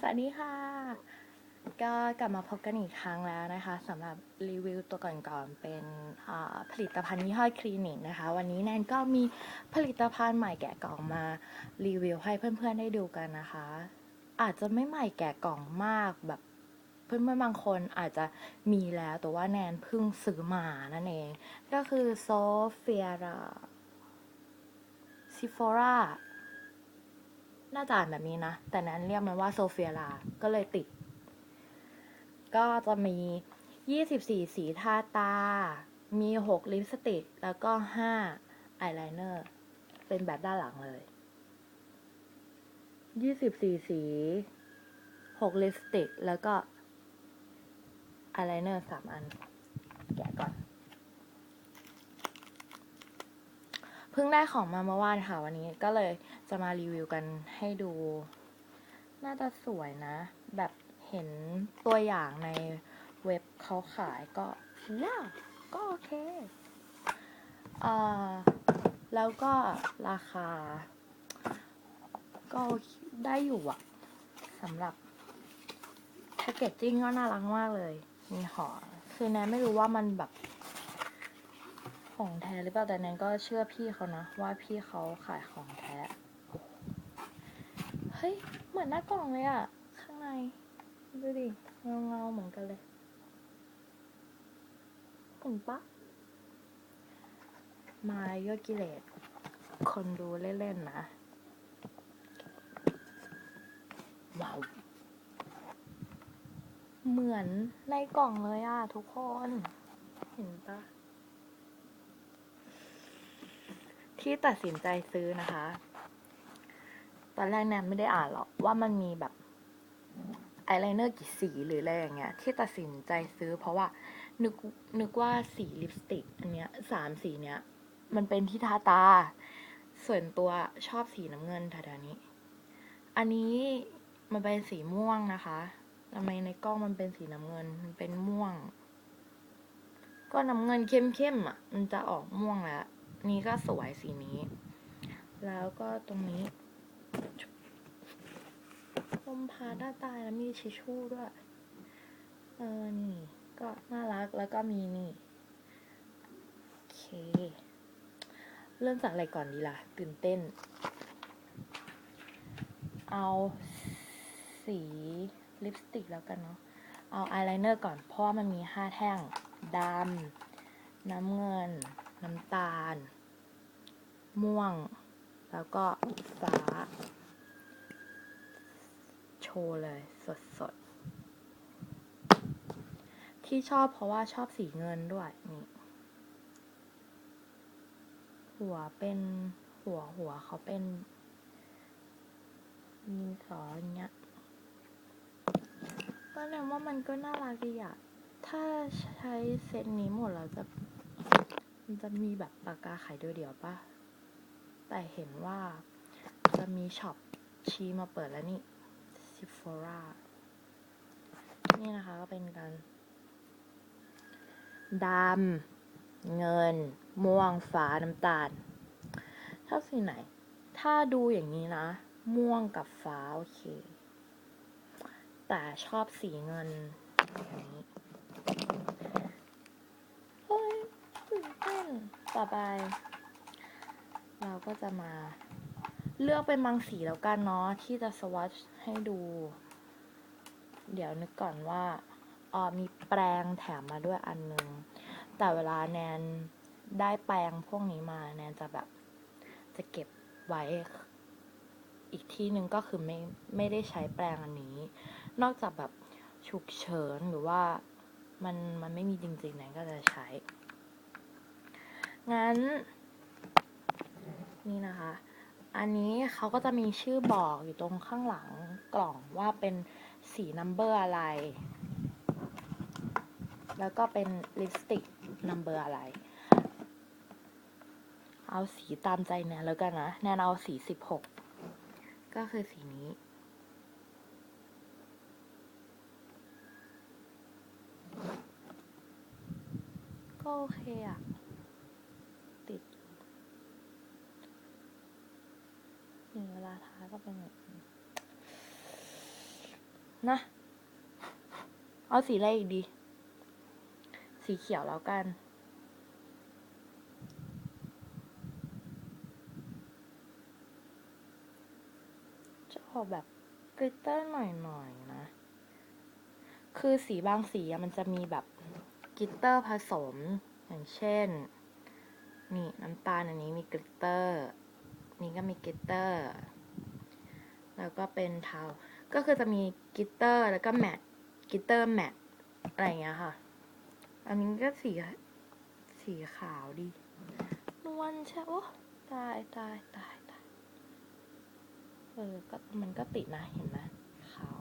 สวัสดีค่ะ ก็กลับมาพบกันอีกครั้งแล้วนะคะสำหรับรีวิวตัวก่อนๆเป็นผลิตภัณฑ์ยี่ห้อคลินิกนะคะ วันนี้แนนก็มีผลิตภัณฑ์ใหม่แกะกล่องมารีวิวให้เพื่อนๆได้ดูกันนะคะ อาจจะไม่ใหม่แกะกล่องมากแบบเพื่อนๆบางคนอาจจะมีแล้วแต่ว่าแนนเพิ่งซื้อมานั่นเอง ก็คือโซเฟียราซิฟอรา หน่าจะอ่านแบบนี้นะ แต่นั้นเรียกมันว่าโซเฟียราก็เลยติด ก็จะมี 24 สีทาตา มี 6 ลิปสติก แล้วก็ 5 อายไลเนอร์ เป็นแบบด้านหลังเลย 24 สี 6 ลิปสติก แล้วก็อายไลเนอร์3อัน แกะก่อน พิ่งได้ของมาเมื่อวานค่ะ วันนี้ก็เลยจะมารีวิวกันให้ดู น่าจะสวยนะ แบบเห็นตัวอย่างในเว็บเขาขายก็น่าก็โอเคอ่าแล้วก็ราคา ก็ได้อยู่อะสำหรับแพคเกจจิ้งก็น่ารักมากเลย มีห่อคือแนนไม่รู้ว่ามันแบบ ของแท้หรือเปล่าแต่แนนก็เชื่อพี่เขานะ ว่าพี่เขาขายของแท้ เฮ้ย เหมือนหน้ากล่องเลยอะข้างใน ดูดิเงาเงาๆเหมือนกันเลยเห็นปะมายอดกิเลสคนดูเล่นๆนะ ว้าว เหมือนในกล่องเลยอะทุกคน เห็นปะ ที่ตัดสินใจซื้อนะคะ ตอนแรกแนนไม่ได้อ่านหรอกว่ามันมีแบบอายไลเนอร์กี่สีหรืออะไรอย่างเงี้ยที่ตัดสินใจซื้อ เพราะว่านึกนึกว่าสีลิปสติกอันเนี้ยสามสีเนี้ยมันเป็นที่ทาตา ส่วนตัวชอบสีน้ำเงินแถวๆนี้ อันนี้มันเป็นสีม่วงนะคะทำไมในกล้องมันเป็นสีน้ำเงินมันเป็นม่วง ก็น้ำเงินเข้มๆอะ มันจะออกม่วงแล้ว นี่ก็สวยสีนี้ แล้วก็ตรงนี้ลมพาด้านใต้แล้วมีชิชชู่ด้วย เออ นี่ ก็น่ารักแล้วก็มีนี่ โอเค เริ่มจากอะไรก่อนดีล่ะ ตื่นเต้น เอาสีลิปสติกแล้วกันเนาะ เอาอายไลเนอร์ก่อน เพราะว่ามันมีห้าแท่งดำน้ำเงิน น้ำตาล ม่วง แล้วก็ฟ้า โชว์เลยสดสดที่ชอบเพราะว่าชอบสีเงินด้วยนี่หัวเป็นหัวหัวเขาเป็นมีสออย่างเงี้ยก็เลยว่ามันก็น่ารักดีอะถ้าใช้เซตนี้หมดแล้วจะ มันจะมีแบบปากกาขายเดียวๆปะแต่เห็นว่าจะมีช็อปชีมาเปิดแล้วนี่ซิฟอร่านี่นะคะก็เป็นการดำ เงิน ม่วง ฟ้า น้ำตาลชอบสีไหน ถ้าดูอย่างนี้นะ ม่วงกับฟ้า โอเค แต่ชอบสีเงินอย่างนี้ เฮ้ยตื่นเต้น ต่อไป เราก็จะมาเลือกเป็นบางสีแล้วกันเนาะที่จะสวัสชให้ดู เดี๋ยวนึกก่อนว่าอ๋อมีแปรงแถมมาด้วยอันนึง แต่เวลาแนนได้แปรงพวกนี้มาแนนจะแบบจะเก็บไว้อีกที่หนึ่งก็คือไม่ไม่ได้ใช้แปรงอันนี้ นอกจากแบบฉุกเฉินหรือว่ามันมันไม่มีจริงๆแนนก็จะใช้ งั้น นี่นะคะ อันนี้เขาก็จะมีชื่อบอกอยู่ตรงข้างหลังกล่องว่าเป็นสีนัมเบอร์อะไร แล้วก็เป็นลิปสติกนัมเบอร์อะไร เอาสีตามใจแนนแล้วกันนะ แนนเอาสีสิบหกก็คือสีนี้ก็โอเคอะ ติดนี่เวลาเป็นนะ เอาสีอะไรอีกดี สีเขียวแล้วกัน จะออกแบบกลิตเตอร์หน่อยๆนะ คือสีบางสีมันจะมีแบบกลิตเตอร์ผสม อย่างเช่น นี่น้ำตาลอันนี้มีกลิตเตอร์ นี่ก็มีกลิตเตอร์ แล้วก็เป็นเทา ก็คือจะมีกิตเตอร์แล้วก็แมทกิตเตอร์แมทอะไรอย่างเงี้ยค่ะ อันนี้ก็สีสีขาวดี นวลใช่โอ้ตายตายตายตายเออก็มันก็ติดนะเห็นไหมขาว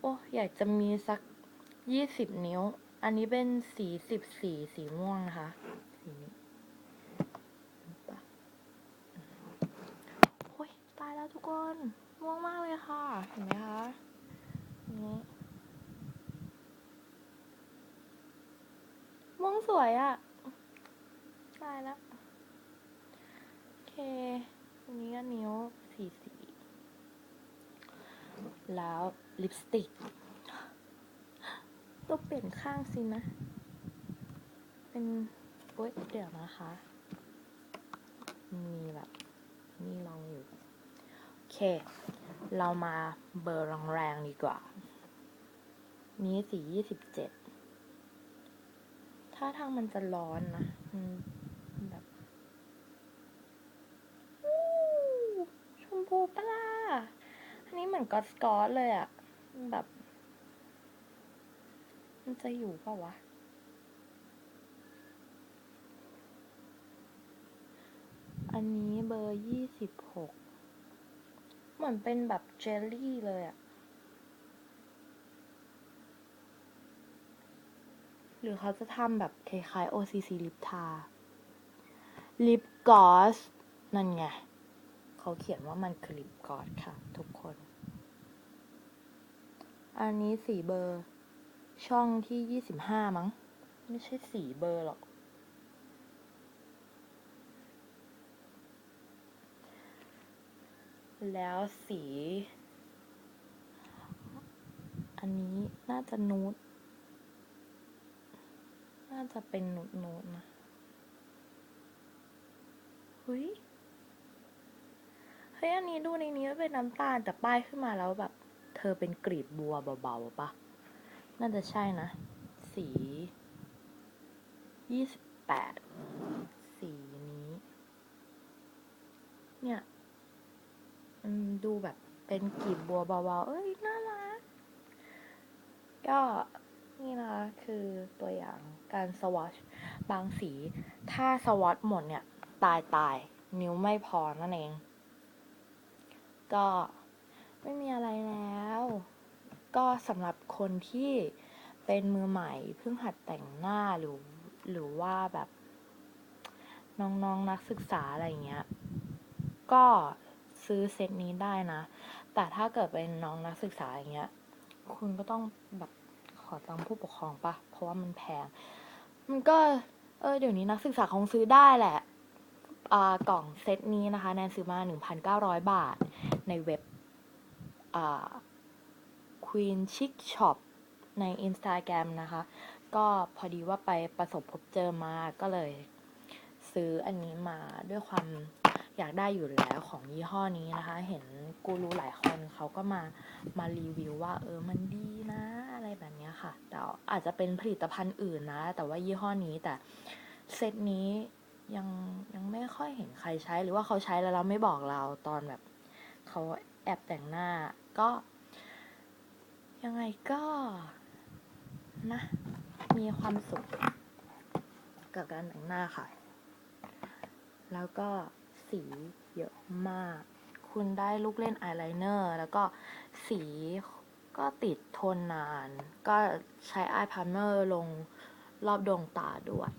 โอ้อยากจะมีสักยี่สิบนิ้ว อันนี้เป็นสีสิบสีสีม่วงนะคะสีนี้เห็นปะโอ้ย ตาย แล้วทุกคนม่วงมากเลยค่ะ เห็นไหมคะนี้ม่วงสวยอะ่ะตายแล้ว โอเคอันนี้ก็นิ้วสีสี แล้วลิปสติกต้องเปลี่ยนข้างสินะ เป็นโอ๊ยเดี๋ยวนะคะ มีแบบนี่ลองอยู่ เค เรามาเบอร์แรงๆดีกว่า นี้สียี่สิบเจ็ด ถ้าทางมันจะร้อนนะแบบชมพูปล่ะอันนี้เหมือนกอสกอสเลยอะแบบ มันจะอยู่เปล่าวะอันนี้เบอร์ยี่สิบหก เหมือนเป็นแบบเจลลี่เลยอะหรือเขาจะทำแบบคล้ายๆ OCC ลิปทา ลิปกอส นั่นไง เขาเขียนว่ามันคือลิปกอสค่ะ ทุกคน อันนี้สีเบอร์ ช่องที่ยี่สิบห้ามั้ง ไม่ใช่สีเบอร์หรอก แล้วสี อันนี้น่าจะนูดน่าจะเป็นนูดนูดนะเฮ้ยเฮ้ยอันนี้ดูในนี้เป็นน้ำตาลแต่ป้ายขึ้นมาแล้วแบบ เธอเป็นกลีบบัวเบาๆปะน่าจะใช่นะ สียี่สิบแปดสีนี้ เนี่ย ดูแบบเป็นกลีบบัวเบาๆ เอ้ย น่ารัก ก็นี่นะคะคือตัวอย่างการสวอชบางสี ถ้าสวอชหมดเนี่ย ตายตายนิ้วไม่พอนั่นเอง ก็ไม่มีอะไรแล้ว ก็สำหรับคนที่เป็นมือใหม่เพิ่งหัดแต่งหน้าหรือหรือว่าแบบน้องๆนนักศึกษาอะไรเงี้ย ก็ ซื้อเซตนี้ได้นะ แต่ถ้าเกิดเป็นน้องนักศึกษาอย่างเงี้ย คุณก็ต้องแบบขอตังค์ผู้ปกครองปะเพราะว่ามันแพง มันก็ เออเดี๋ยวนี้นักศึกษาคงซื้อได้แหละอ่ากล่องเซตนี้นะคะแนนซื้อมา 1,900 บาท ในเว็บอ่า Queen Chic Shop ใน Instagram นะคะ ก็พอดีว่าไปประสบพบเจอมาก็เลยซื้ออันนี้มาด้วยความ อยากได้อยู่แล้วของยี่ห้อนี้นะคะ เห็นกูรู้หลายคนเขาก็มามารีวิวว่า เออมันดีนะอะไรแบบนี้ค่ะ แต่อาจจะเป็นผลิตภัณฑ์อื่นนะ แต่ว่ายี่ห้อนี้แต่เซตนี้ยังยังไม่ค่อยเห็นใครใช้หรือว่าเขาใช้แล้วเราไม่บอกเราตอนแบบเขาแอบแต่งหน้าก็ ยังไงก็นะ มีความสุขกับการแต่งหน้าค่ะ แล้วก็ สีเยอะมาก คุณได้ลูกเล่นอายไลเนอร์แล้วก็สีก็ติดทนนาน ก็ใช้อายพาร์เมอร์ลงรอบดวงตาด้วย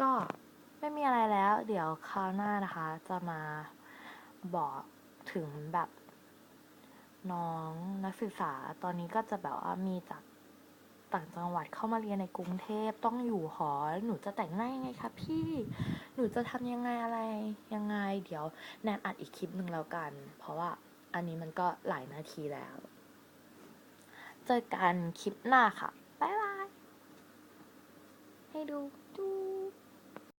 ก็ไม่มีอะไรแล้ว เดี๋ยวคราวหน้านะคะ จะมาบอกถึงแบบน้องนักศึกษาตอนนี้ก็จะแบบว่ามีจาก ต่างจังหวัดเข้ามาเรียนในกรุงเทพต้องอยู่หอ หนูจะแต่งหน้ายังไงคะพี่ หนูจะทำยังไงอะไรยังไง เดี๋ยวแนนอัดอีกคลิปหนึ่งแล้วกัน เพราะว่าอันนี้มันก็หลายนาทีแล้ว เจอกันคลิปหน้าค่ะ บ๊ายบาย ให้ดู